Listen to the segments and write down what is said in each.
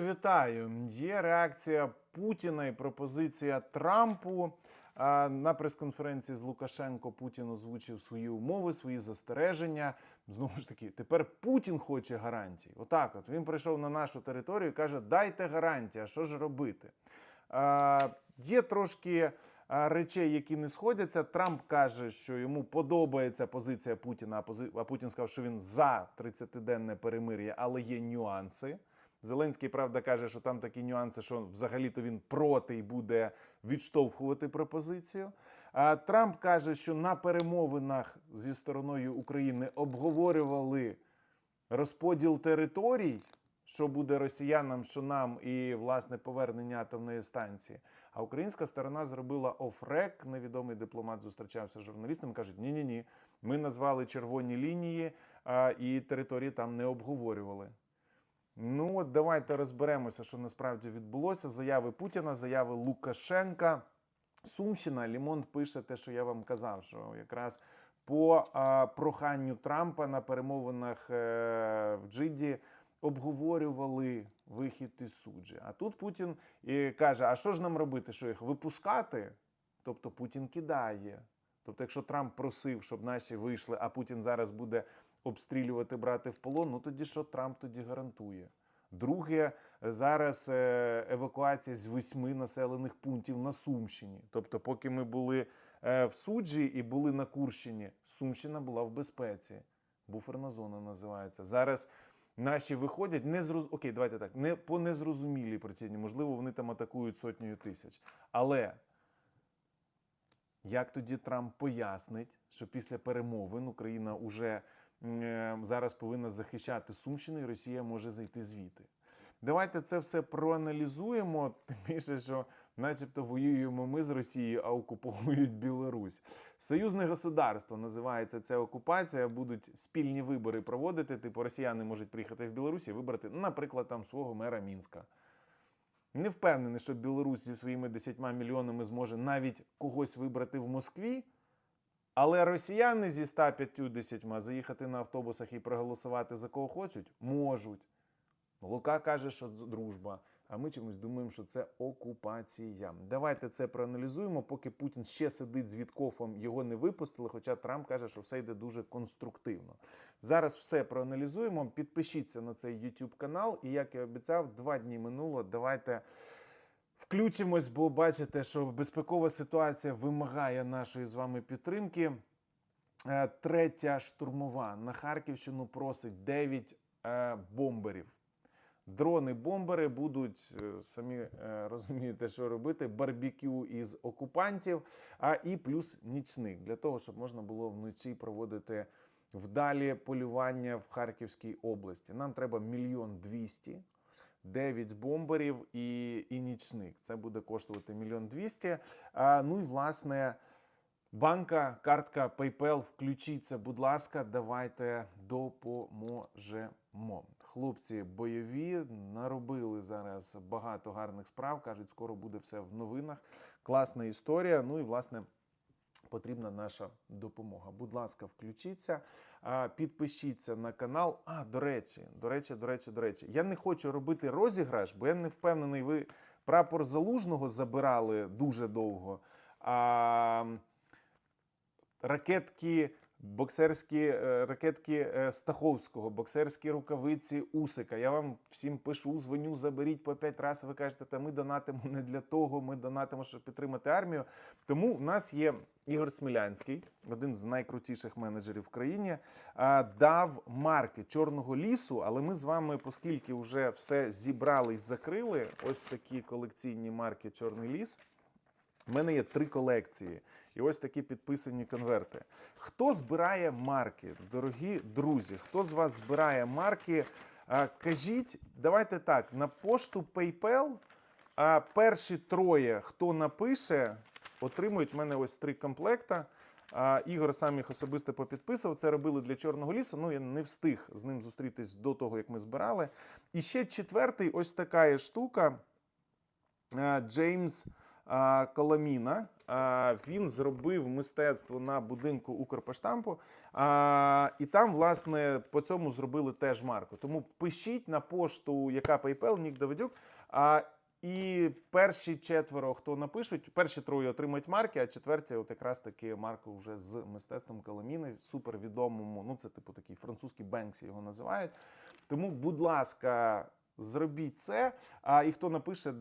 Вітаю! Є реакція Путіна і пропозиція Трампу. На прес-конференції з Лукашенко Путін озвучив свої умови, свої застереження. Знову ж таки, тепер Путін хоче гарантій. Отак, от він прийшов на нашу територію і каже: Дайте гарантії, а що ж робити? А, Є трошки речей, які не сходяться. Трамп каже, що йому подобається позиція Путіна, а Путін сказав, що він за 30-денне перемир'я, але є нюанси. Зеленський, правда, каже, що там такі нюанси, що взагалі-то він проти і буде відштовхувати пропозицію. А Трамп каже, що на перемовинах зі стороною України обговорювали розподіл територій, що буде росіянам, що нам, і власне повернення атомної станції. А українська сторона зробила офрек. Невідомий дипломат зустрічався з журналістами. кажуть: ні, ні, ні, ми назвали червоні лінії, а, і території там не обговорювали. Ну от давайте розберемося, що насправді відбулося. Заяви Путіна, заяви Лукашенка. Сумщина Лімонт пише те, що я вам казав, що якраз по а, проханню Трампа на перемовинах е, в Джиді обговорювали вихід із суджі. А тут Путін і каже: а що ж нам робити? Що їх випускати? Тобто Путін кидає. Тобто, якщо Трамп просив, щоб наші вийшли, а Путін зараз буде обстрілювати, брати в полон, ну тоді що Трамп тоді гарантує? Друге, зараз е, евакуація з восьми населених пунктів на Сумщині. Тобто, поки ми були е, в суджі і були на Курщині, Сумщина була в безпеці. Буферна зона називається. Зараз наші виходять не зроз... Окей, давайте так. Не по незрозумілій причині. Можливо, вони там атакують сотнею тисяч. Але як тоді Трамп пояснить, що після перемовин Україна вже е, зараз повинна захищати Сумщину, і Росія може зайти звідти? Давайте це все проаналізуємо. Тим більше, що, начебто, воюємо ми з Росією, а окуповують Білорусь. Союзне государство називається ця окупація. Будуть спільні вибори проводити. Типу, росіяни можуть приїхати в Білорусь і вибрати, наприклад, там свого мера Мінська. Не впевнений, що Білорусь зі своїми 10 мільйонами зможе навіть когось вибрати в Москві. Але росіяни зі 150 заїхати на автобусах і проголосувати за кого хочуть, можуть. Лука каже, що дружба. А ми чомусь думаємо, що це окупація. Давайте це проаналізуємо, поки Путін ще сидить з Віткофом, його не випустили. Хоча Трамп каже, що все йде дуже конструктивно. Зараз все проаналізуємо. Підпишіться на цей YouTube канал. І як я обіцяв, два дні минуло. Давайте включимось, бо бачите, що безпекова ситуація вимагає нашої з вами підтримки. Е, Третя штурмова на Харківщину просить 9 е, бомберів. Дрони-бомбери будуть е, самі розумієте, що робити. Барбекю із окупантів, а і плюс нічник для того, щоб можна було вночі проводити вдалі полювання в Харківській області. Нам треба мільйон двісті. 9 бомберів і, і нічник. Це буде коштувати мільйон двісті. Ну і власне. Банка, картка PayPal, включіться, будь ласка, давайте допоможемо. Хлопці бойові наробили зараз багато гарних справ. кажуть, скоро буде все в новинах. Класна історія. Ну і власне. Потрібна наша допомога. Будь ласка, включіться, підпишіться на канал. А, до речі, до речі, до речі, до речі, я не хочу робити розіграш, бо я не впевнений, ви прапор залужного забирали дуже довго. А, ракетки, боксерські е, ракетки е, Стаховського, боксерські рукавиці Усика. Я вам всім пишу, дзвоню, заберіть по п'ять разів. Ви кажете, та ми донатимо не для того, ми донатимо, щоб підтримати армію. Тому в нас є Ігор Смілянський, один з найкрутіших менеджерів в країні, а, дав марки Чорного лісу. Але ми з вами, оскільки вже все зібрали і закрили, ось такі колекційні марки Чорний ліс. У мене є три колекції, і ось такі підписані конверти. Хто збирає марки, дорогі друзі? Хто з вас збирає марки? Кажіть, давайте так: на пошту PayPal а перші троє, хто напише, отримують в мене ось три комплекта. Ігор сам їх особисто попідписував. Це робили для Чорного лісу. Ну я не встиг з ним зустрітись до того, як ми збирали. І ще четвертий, ось така є штука. Джеймс. Коломіна. Він зробив мистецтво на будинку Укрпоштампу. І там, власне, по цьому зробили теж марку. Тому пишіть на пошту, яка PayPal, Нік Давидюк. І перші четверо, хто напишуть, перші троє отримають марки, а четверті, от якраз таки марку вже з мистецтвом Коломіни, супервідомому. Ну, це типу такий французький Бенксі його називають. Тому, будь ласка, зробіть це. А і хто напише,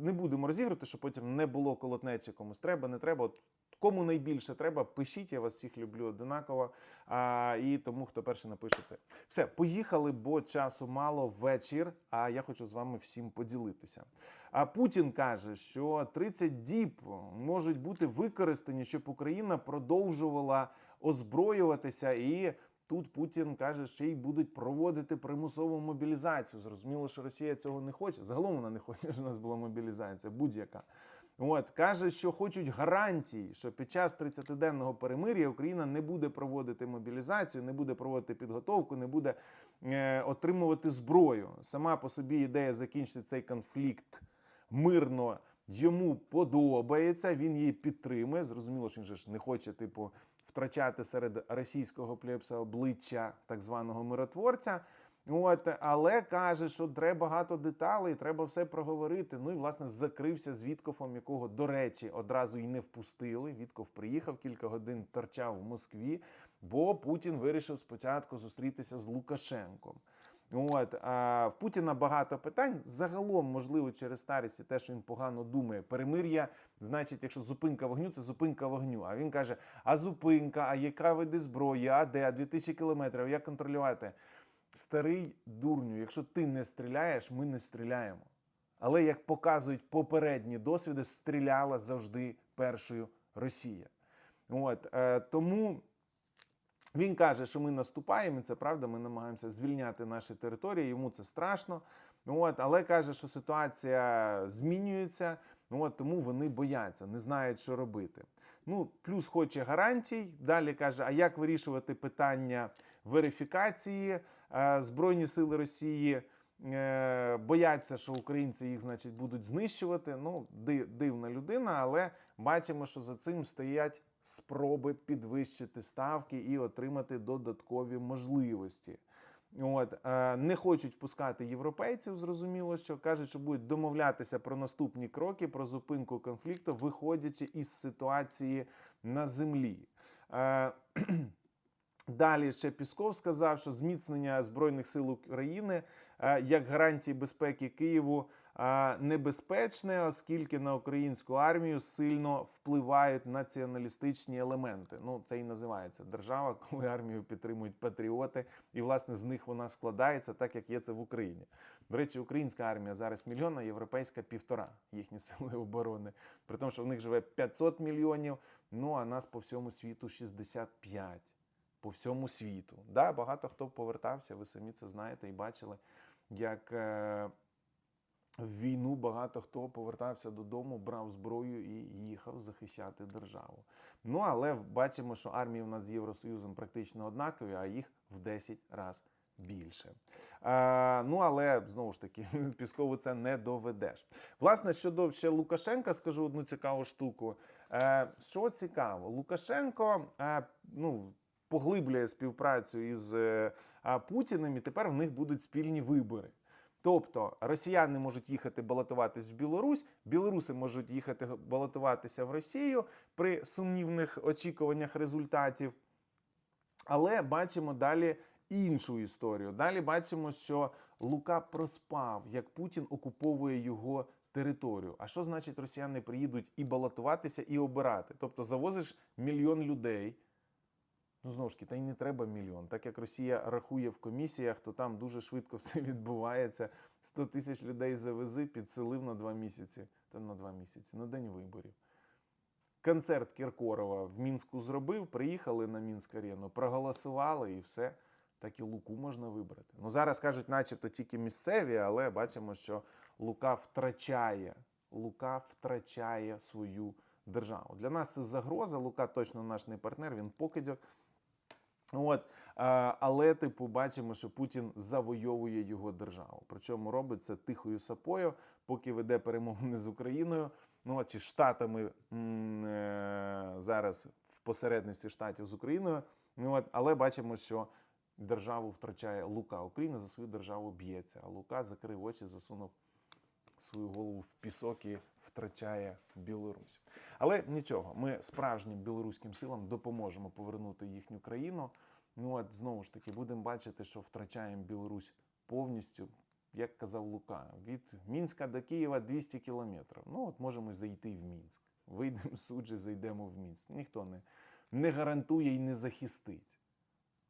не будемо розігрувати, щоб потім не було колотнечі комусь треба, не треба. От Кому найбільше треба, пишіть, я вас всіх люблю одинаково. А, і тому, хто перший напише це. Все, поїхали, бо часу мало вечір. А я хочу з вами всім поділитися. А Путін каже, що 30 діб можуть бути використані, щоб Україна продовжувала озброюватися і. Тут Путін каже, що й будуть проводити примусову мобілізацію. Зрозуміло, що Росія цього не хоче. Загалом вона не хоче, щоб у нас була мобілізація, будь-яка. От каже, що хочуть гарантій, що під час 30-денного перемир'я Україна не буде проводити мобілізацію, не буде проводити підготовку, не буде е, отримувати зброю. Сама по собі ідея закінчити цей конфлікт мирно йому подобається. Він її підтримує. Зрозуміло, що він же ж не хоче, типу, втрачати серед російського плебса обличчя так званого миротворця. От, але каже, що треба багато деталей, треба все проговорити. Ну і власне закрився з Віткофом, якого, до речі, одразу й не впустили. Вітков приїхав кілька годин, торчав в Москві, бо Путін вирішив спочатку зустрітися з Лукашенком. От а в Путіна багато питань. Загалом, можливо, через старість і те, що він погано думає. Перемир'я, значить, якщо зупинка вогню, це зупинка вогню. А він каже: а зупинка, а яка види зброї, а де, а 2000 кілометрів, як контролювати? Старий дурню, якщо ти не стріляєш, ми не стріляємо. Але як показують попередні досвіди, стріляла завжди першою Росія. От е, тому він каже, що ми наступаємо, і це правда. Ми намагаємося звільняти наші території. Йому це страшно. От, але каже, що ситуація змінюється. От, тому вони бояться, не знають, що робити. Ну, плюс хоче гарантій. Далі каже: а як вирішувати питання верифікації? Е, Збройні сили Росії е, бояться, що українці їх, значить, будуть знищувати. Ну, дивна людина, але бачимо, що за цим стоять спроби підвищити ставки і отримати додаткові можливості. От е, не хочуть впускати європейців. Зрозуміло, що кажуть, що будуть домовлятися про наступні кроки, про зупинку конфлікту, виходячи із ситуації на землі. Е, Далі ще Пісков сказав, що зміцнення збройних сил України е, як гарантії безпеки Києву небезпечне, оскільки на українську армію сильно впливають націоналістичні елементи. Ну це і називається держава, коли армію підтримують патріоти, і власне з них вона складається, так як є це в Україні. До речі, українська армія зараз мільйона, європейська півтора їхні сили оборони. При тому, що в них живе 500 мільйонів. Ну а нас по всьому світу 65 по всьому світу. Да, багато хто повертався, ви самі це знаєте і бачили, як е, в війну багато хто повертався додому, брав зброю і їхав захищати державу. Ну але бачимо, що армії в нас з Євросоюзом практично однакові, а їх в 10 разів більше. Е, ну але знову ж таки, Піскову це не доведеш. Власне, щодо ще Лукашенка, скажу одну цікаву штуку. Е, що цікаво, Лукашенко е, ну, поглиблює співпрацю із е, а, Путіним, і тепер в них будуть спільні вибори. Тобто росіяни можуть їхати балотуватись в Білорусь, білоруси можуть їхати балотуватися в Росію при сумнівних очікуваннях результатів. Але бачимо далі іншу історію. Далі бачимо, що Лука проспав, як Путін окуповує його територію. А що значить росіяни приїдуть і балотуватися, і обирати? Тобто завозиш мільйон людей. Ну, знову ж таки, та й не треба мільйон. Так як Росія рахує в комісіях, то там дуже швидко все відбувається. 100 тисяч людей завези, підселив на два місяці. Та на два місяці, на день виборів. Концерт Кіркорова в Мінську зробив, приїхали на Мінськ арену, проголосували і все. Так і Луку можна вибрати. Ну зараз кажуть, начебто тільки місцеві, але бачимо, що Лука втрачає. Лука втрачає свою державу. Для нас це загроза. Лука точно наш не партнер, він покидьок. От, е, але, типу, бачимо, що Путін завойовує його державу. Причому робить це тихою сапою, поки веде перемовини з Україною. Ну чи штатами е, зараз в посередництві штатів з Україною. Ну от, але бачимо, що державу втрачає Лука. Україна за свою державу б'ється. А Лука закрив очі, засунув свою голову в пісок і втрачає Білорусь. Але нічого, ми справжнім білоруським силам допоможемо повернути їхню країну. Ну от знову ж таки будемо бачити, що втрачаємо Білорусь повністю, як казав Лука, від Мінська до Києва 200 кілометрів. Ну от можемо зайти в Мінськ. Вийдемо суджі, зайдемо в Мінськ. Ніхто не, не гарантує і не захистить.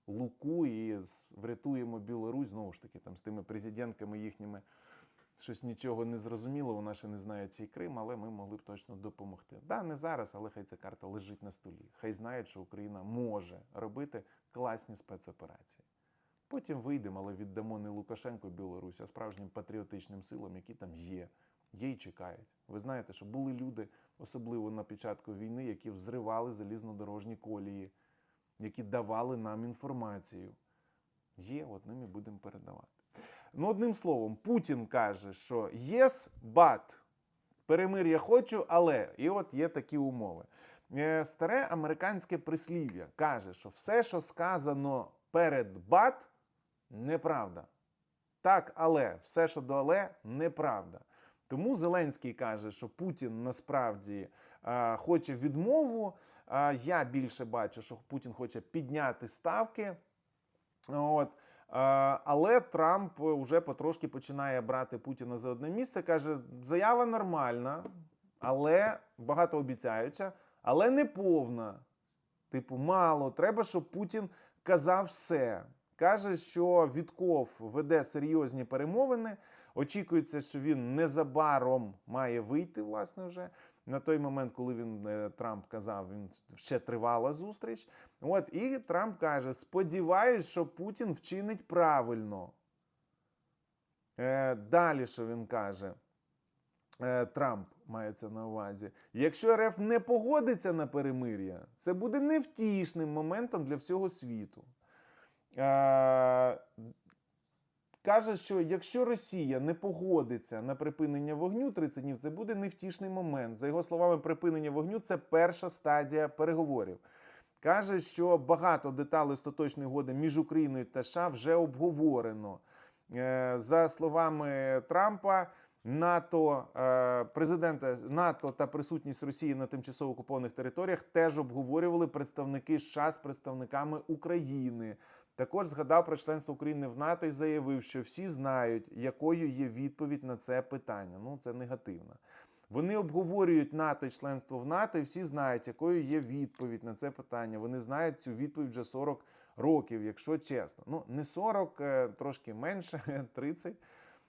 Луку і врятуємо Білорусь знову ж таки там з тими президентками їхніми щось нічого не зрозуміло, вона ще не знає цей Крим, але ми могли б точно допомогти. Да, не зараз, але хай ця карта лежить на столі. Хай знають, що Україна може робити класні спецоперації. Потім вийдемо, але віддамо не Лукашенко Білорусь, а справжнім патріотичним силам, які там є. Є і чекають. Ви знаєте, що були люди, особливо на початку війни, які взривали залізнодорожні колії, які давали нам інформацію. Є, от ними будемо передавати. Ну, одним словом, Путін каже, що yes, but. Перемир'я хочу, але. І от є такі умови. Е, Старе американське прислів'я каже, що все, що сказано перед бат, неправда. Так, але все, що до але, неправда. Тому Зеленський каже, що Путін насправді е, хоче відмову. А я більше бачу, що Путін хоче підняти ставки. От. Але Трамп вже потрошки починає брати Путіна за одне місце. Каже, заява нормальна, але багатообіцяюча, але не повна. Типу, мало. Треба, щоб Путін казав все. Каже, що Вітков веде серйозні перемовини. Очікується, що він незабаром має вийти, власне, вже. На той момент, коли він е, Трамп казав, він ще тривала зустріч. От і Трамп каже: сподіваюсь, що Путін вчинить правильно. Е, далі, що він каже, е, Трамп мається на увазі. Якщо РФ не погодиться на перемир'я, це буде невтішним моментом для всього світу. Е, Каже, що якщо Росія не погодиться на припинення вогню 30 днів, це буде невтішний момент. За його словами, припинення вогню це перша стадія переговорів. Каже, що багато деталей остаточної угоди між Україною та США вже обговорено. Е, За словами Трампа, НАТО, е, президента НАТО та присутність Росії на тимчасово окупованих територіях теж обговорювали представники США з представниками України. Також згадав про членство України в НАТО і заявив, що всі знають, якою є відповідь на це питання. Ну, це негативно. Вони обговорюють НАТО і членство в НАТО, і всі знають, якою є відповідь на це питання. Вони знають цю відповідь вже 40 років, якщо чесно. Ну, не 40, е, трошки менше, 30.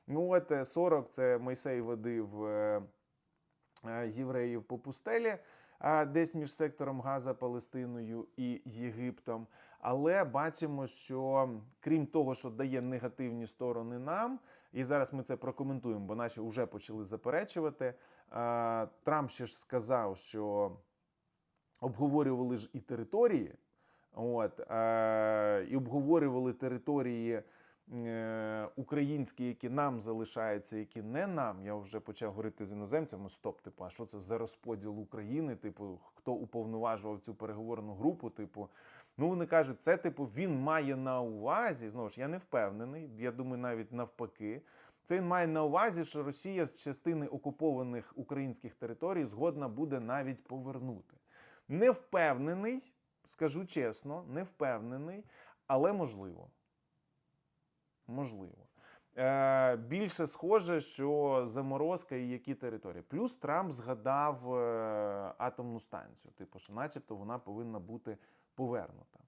Ну, от е, 40 це Мойсей водив е, е, євреїв по пустелі, десь між сектором Газа, Палестиною і Єгиптом. Але бачимо, що крім того, що дає негативні сторони нам, і зараз ми це прокоментуємо, бо наші вже почали заперечувати. е, Трамп ще ж сказав, що обговорювали ж і території, от, е, і обговорювали території е, українські, які нам залишаються, які не нам. Я вже почав говорити з іноземцями: стоп, типу, а що це за розподіл України? Типу, хто уповноважував цю переговорну групу? Типу, ну вони кажуть, це типу він має на увазі. Знову ж я не впевнений. Я думаю, навіть навпаки. Це він має на увазі, що Росія з частини окупованих українських територій згодна буде навіть повернути. Не впевнений, скажу чесно, не впевнений, але можливо. Можливо. Е, більше схоже, що заморозка і які території. Плюс Трамп згадав е, атомну станцію, типу, що начебто вона повинна бути повернута.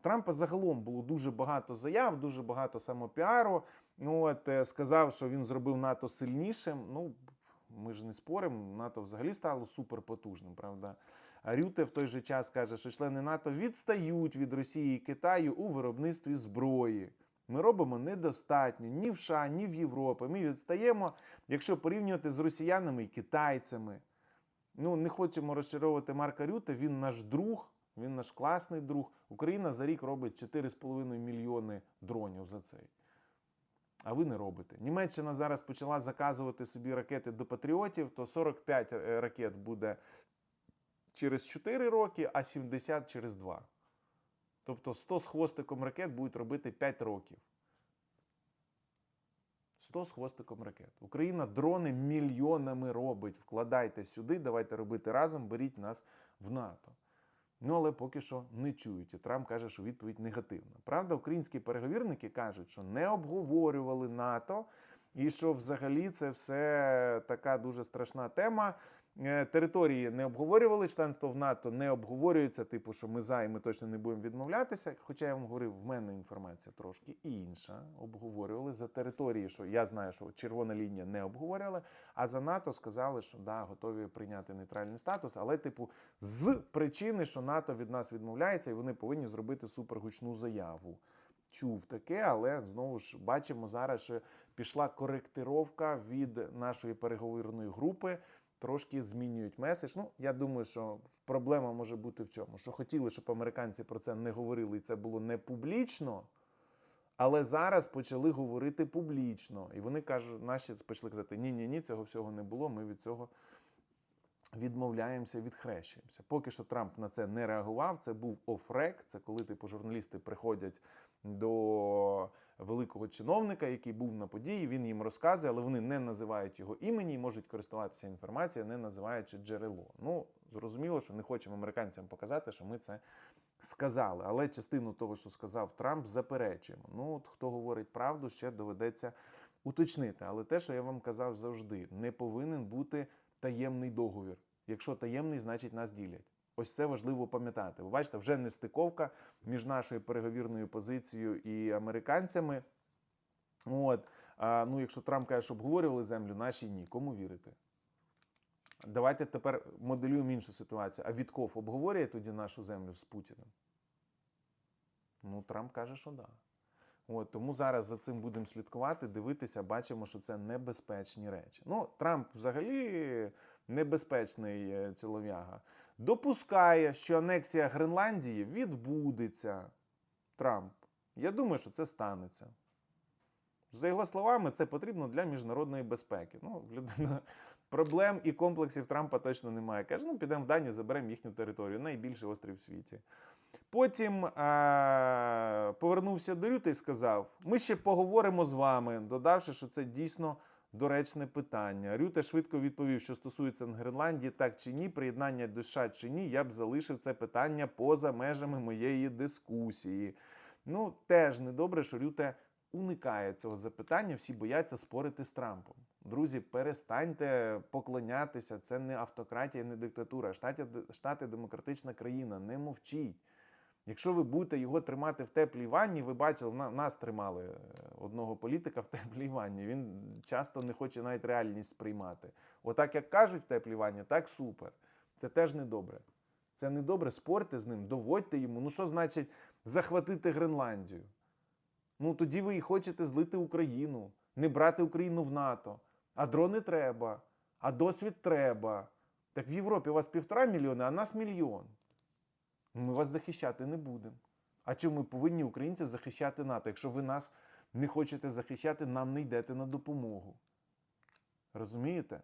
Трампа загалом було дуже багато заяв, дуже багато самопіару. Ну, от, е, сказав, що він зробив НАТО сильнішим. Ну, ми ж не споримо, НАТО взагалі стало суперпотужним, правда? А Рюте в той же час каже, що члени НАТО відстають від Росії і Китаю у виробництві зброї. Ми робимо недостатньо ні в США, ні в Європі. Ми відстаємо, якщо порівнювати з росіянами і китайцями. Ну, не хочемо розчаровувати Марка Рюте, він наш друг, Він наш класний друг. Україна за рік робить 4,5 мільйони дронів за цей. А ви не робите. Німеччина зараз почала заказувати собі ракети до патріотів, то 45 е, ракет буде через 4 роки, а 70 через 2. Тобто 100 з хвостиком ракет будуть робити 5 років. 100 з хвостиком ракет. Україна дрони мільйонами робить. Вкладайте сюди, давайте робити разом, беріть нас в НАТО. Ну, але поки що не чують. І Трамп каже, що відповідь негативна. Правда, українські переговірники кажуть, що не обговорювали НАТО, і що взагалі це все така дуже страшна тема. Е, Території не обговорювали, членство в НАТО не обговорюється, типу, що ми за і ми точно не будемо відмовлятися. Хоча я вам говорив, в мене інформація трошки інша. Обговорювали за території, що я знаю, що червона лінія не обговорювали, а за НАТО сказали, що да, готові прийняти нейтральний статус, але, типу, з причини, що НАТО від нас відмовляється, і вони повинні зробити супергучну заяву. Чув таке, але знову ж бачимо зараз, що пішла коректировка від нашої переговорної групи. Трошки змінюють меседж. Ну, я думаю, що проблема може бути в чому? Що хотіли, щоб американці про це не говорили, і це було не публічно. Але зараз почали говорити публічно. І вони кажуть, наші почали казати: ні, ні, ні, цього всього не було. Ми від цього відмовляємося, відхрещуємося. Поки що Трамп на це не реагував. Це був офрек. Це коли типу журналісти приходять до великого чиновника, який був на події. Він їм розказує, але вони не називають його імені і можуть користуватися інформацією, не називаючи джерело. Ну зрозуміло, що не хочемо американцям показати, що ми це сказали. Але частину того, що сказав Трамп, заперечуємо. Ну, от хто говорить правду, ще доведеться уточнити. Але те, що я вам казав завжди, не повинен бути таємний договір. Якщо таємний, значить нас ділять. Ось це важливо пам'ятати. Ви бачите, вже не стиковка між нашою переговірною позицією і американцями. От, а, ну, якщо Трамп каже, що обговорювали землю, наші ні. Кому вірити? Давайте тепер моделюємо іншу ситуацію. А Вітков обговорює тоді нашу землю з Путіним? Ну, Трамп каже, що. Да. От, тому зараз за цим будемо слідкувати, дивитися, бачимо, що це небезпечні речі. Ну, Трамп взагалі небезпечний е, чолов'яга. Допускає, що анексія Гренландії відбудеться. Трамп. Я думаю, що це станеться. За його словами, це потрібно для міжнародної безпеки. Ну, людина проблем і комплексів Трампа точно немає. Каже, ну підемо в Данію, заберемо їхню територію, найбільший острів в світі. Потім а, повернувся до Рюти і сказав: ми ще поговоримо з вами, додавши, що це дійсно доречне питання. Рюте швидко відповів, що стосується Гренландії, так чи ні, приєднання до США чи ні, я б залишив це питання поза межами моєї дискусії. Ну, теж недобре, що Рюте уникає цього запитання, всі бояться спорити з Трампом. Друзі, перестаньте поклонятися. Це не автократія, не диктатура. Штати, штати демократична країна. Не мовчіть. Якщо ви будете його тримати в теплій ванні, ви бачили, нас тримали е, одного політика в теплій ванні. Він часто не хоче навіть реальність сприймати. Отак, як кажуть в теплій ванні, так супер. Це теж недобре. Це недобре, спорте з ним, доводьте йому. Ну що значить захватити Гренландію? Ну тоді ви і хочете злити Україну, не брати Україну в НАТО. А дрони треба, а досвід треба. Так в Європі у вас півтора мільйони, а нас мільйон. Ми вас захищати не будемо. А чому ми повинні українці захищати НАТО? Якщо ви нас не хочете захищати, нам не йдете на допомогу. Розумієте?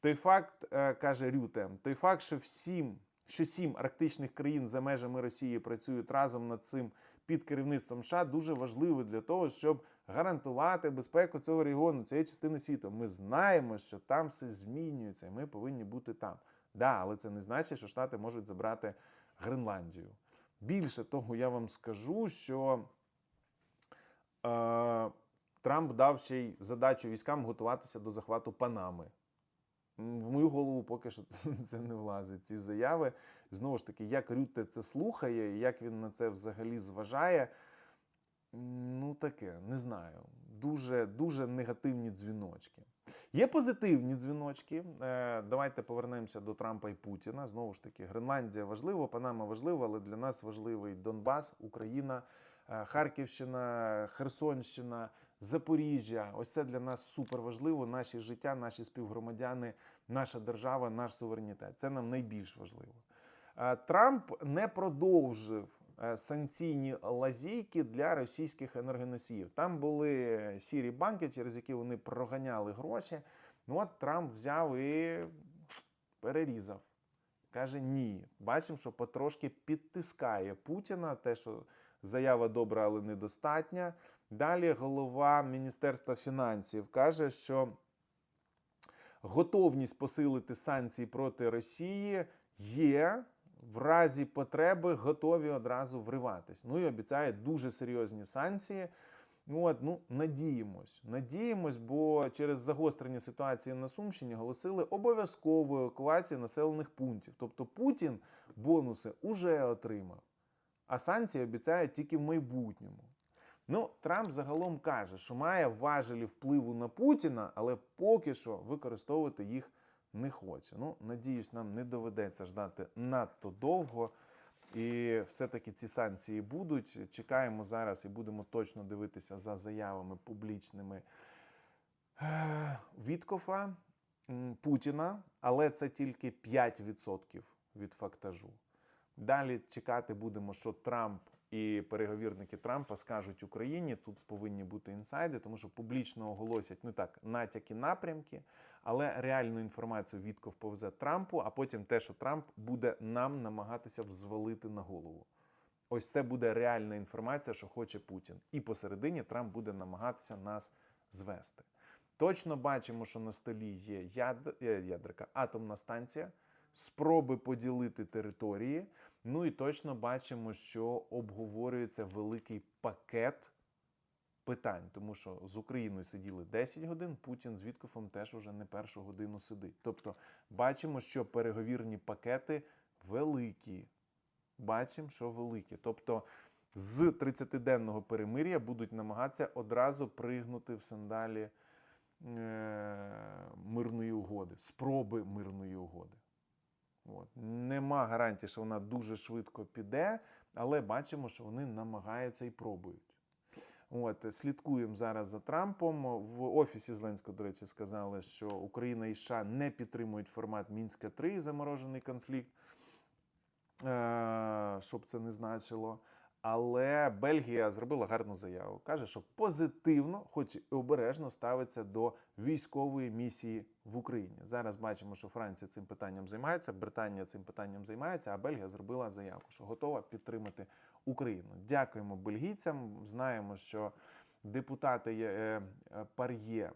Той факт, е, каже Рюте, той факт, що всім, що сім арктичних країн за межами Росії працюють разом над цим під керівництвом США, дуже важливий для того, щоб гарантувати безпеку цього регіону, цієї частини світу. Ми знаємо, що там все змінюється, і ми повинні бути там. Да, але це не значить, що Штати можуть забрати Гренландію. Більше того, я вам скажу, що е, Трамп дав ще й задачу військам готуватися до захвату Панами. В мою голову поки що це, не влазить. Ці заяви. Знову ж таки, як Рютте це слухає, і як він на це взагалі зважає. Ну, таке, не знаю. Дуже, дуже негативні дзвіночки. Є позитивні дзвіночки. Е, Давайте повернемося до Трампа і Путіна. Знову ж таки, Гренландія важлива, Панама важлива, але для нас важливий Донбас, Україна, е, Харківщина, Херсонщина, Запоріжжя. Ось це для нас супер важливо. Наші життя, наші співгромадяни, наша держава, наш суверенітет. Це нам найбільш важливо. Е, Трамп не продовжив санкційні лазійки для російських енергоносіїв. Там були сірі банки, через які вони проганяли гроші. Ну от Трамп взяв і перерізав. Каже, ні. Бачимо, що потрошки підтискає Путіна, те, що заява добра, але недостатня. Далі голова Міністерства фінансів каже, що готовність посилити санкції проти Росії є. В разі потреби готові одразу вриватись. Ну і обіцяє дуже серйозні санкції. Ну, от, ну, надіємось, надіємось, бо через загострення ситуації на Сумщині оголосили обов'язкову евакуацію населених пунктів. Тобто Путін бонуси уже отримав, а санкції обіцяють тільки в майбутньому. Ну, Трамп загалом каже, що має важелі впливу на Путіна, але поки що використовувати їх не хоче. Ну, надіюсь, нам не доведеться ждати надто довго. І все-таки ці санкції будуть. Чекаємо зараз і будемо точно дивитися за заявами публічними е, Віткофа, Путіна, але це тільки 5% від фактажу. Далі чекати будемо, що Трамп і переговірники Трампа скажуть Україні. Тут повинні бути інсайди, тому що публічно оголосять ну так натяки напрямки, але реальну інформацію Вітков повезе Трампу, а потім те, що Трамп буде нам намагатися взвалити на голову. Ось це буде реальна інформація, що хоче Путін. І посередині Трамп буде намагатися нас звести. Точно бачимо, що на столі є яд... е, ядерка, атомна станція, спроби поділити території. Ну і точно бачимо, що обговорюється великий пакет питань, тому що з Україною сиділи 10 годин, Путін з Віткофом теж уже не першу годину сидить. Тобто бачимо, що переговірні пакети великі. Бачимо, що великі. Тобто з 30-денного перемир'я будуть намагатися одразу пригнути в сандалі е- мирної угоди, спроби мирної угоди. От. Нема гарантії, що вона дуже швидко піде, але бачимо, що вони намагаються і пробують. От, слідкуємо зараз за Трампом. В офісі Зеленського, до речі, сказали, що Україна і США не підтримують формат Мінська 3 заморожений конфлікт, е, щоб це не значило. Але Бельгія зробила гарну заяву. Каже, що позитивно, хоч і обережно ставиться до військової місії в Україні. Зараз бачимо, що Франція цим питанням займається, Британія цим питанням займається, а Бельгія зробила заявку, що готова підтримати Україну. Дякуємо бельгійцям. Знаємо, що депутати е, е, Пар'є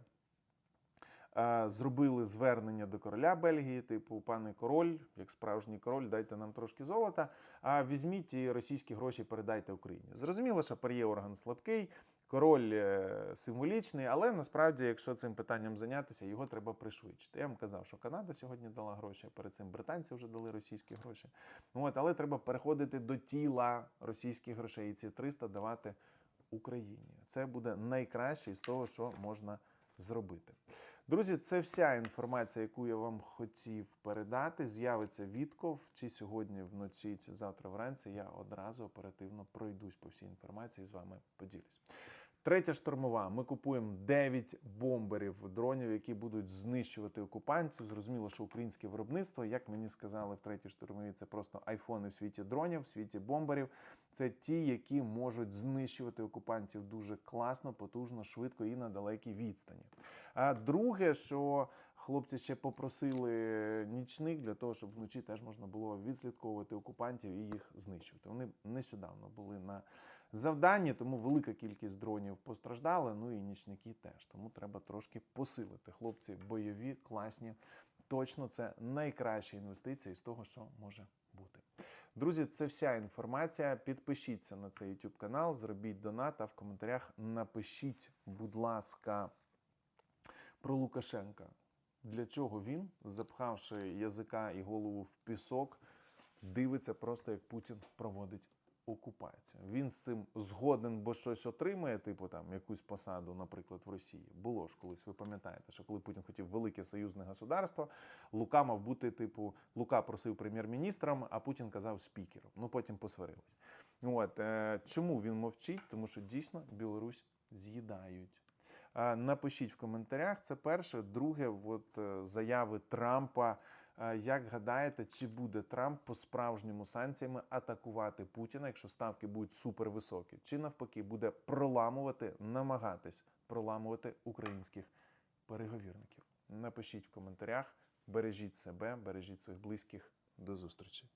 зробили звернення до короля Бельгії, типу, пане король, як справжній король, дайте нам трошки золота. А візьміть і російські гроші передайте Україні. Зрозуміло, що Пар'є орган слабкий, король е, символічний, але насправді, якщо цим питанням зайнятися, його треба пришвидшити. Я вам казав, що Канада сьогодні дала гроші, перед цим британці вже дали російські гроші. От, але треба переходити до тіла російських грошей і ці 300 давати Україні. Це буде найкраще із того, що можна зробити. Друзі, це вся інформація, яку я вам хотів передати. З'явиться відков чи сьогодні вночі, чи завтра вранці. Я одразу оперативно пройдусь по всій інформації і з вами поділюсь. Третя штурмова. Ми купуємо 9 бомберів дронів, які будуть знищувати окупантів. Зрозуміло, що українське виробництво, як мені сказали в третій штурмовій, це просто айфони в світі дронів, в світі бомберів. Це ті, які можуть знищувати окупантів дуже класно, потужно, швидко і на далекій відстані. А друге, що хлопці ще попросили нічник для того, щоб вночі теж можна було відслідковувати окупантів і їх знищувати. Вони нещодавно були на завданні, тому велика кількість дронів постраждала. Ну і нічники теж. Тому треба трошки посилити. Хлопці бойові, класні. Точно це найкраща інвестиція з того, що може бути. Друзі, це вся інформація. Підпишіться на цей YouTube канал, зробіть донат, а в коментарях напишіть, будь ласка, про Лукашенка. Для чого він, запхавши язика і голову в пісок, дивиться просто, як Путін проводить окупацію. Він з цим згоден, бо щось отримає, типу там якусь посаду, наприклад, в Росії. Було ж колись, ви пам'ятаєте, що коли Путін хотів велике союзне государство, Лука мав бути, типу, Лука просив прем'єр-міністром, а Путін казав спікером. Ну потім посварились. От е, чому він мовчить? Тому що дійсно Білорусь з'їдають. Е, Напишіть в коментарях. Це перше. Друге, от е, заяви Трампа Як гадаєте, чи буде Трамп по-справжньому санкціями атакувати Путіна, якщо ставки будуть супервисокі? Чи навпаки буде проламувати, намагатись проламувати українських переговірників? Напишіть в коментарях. Бережіть себе, бережіть своїх близьких. До зустрічі.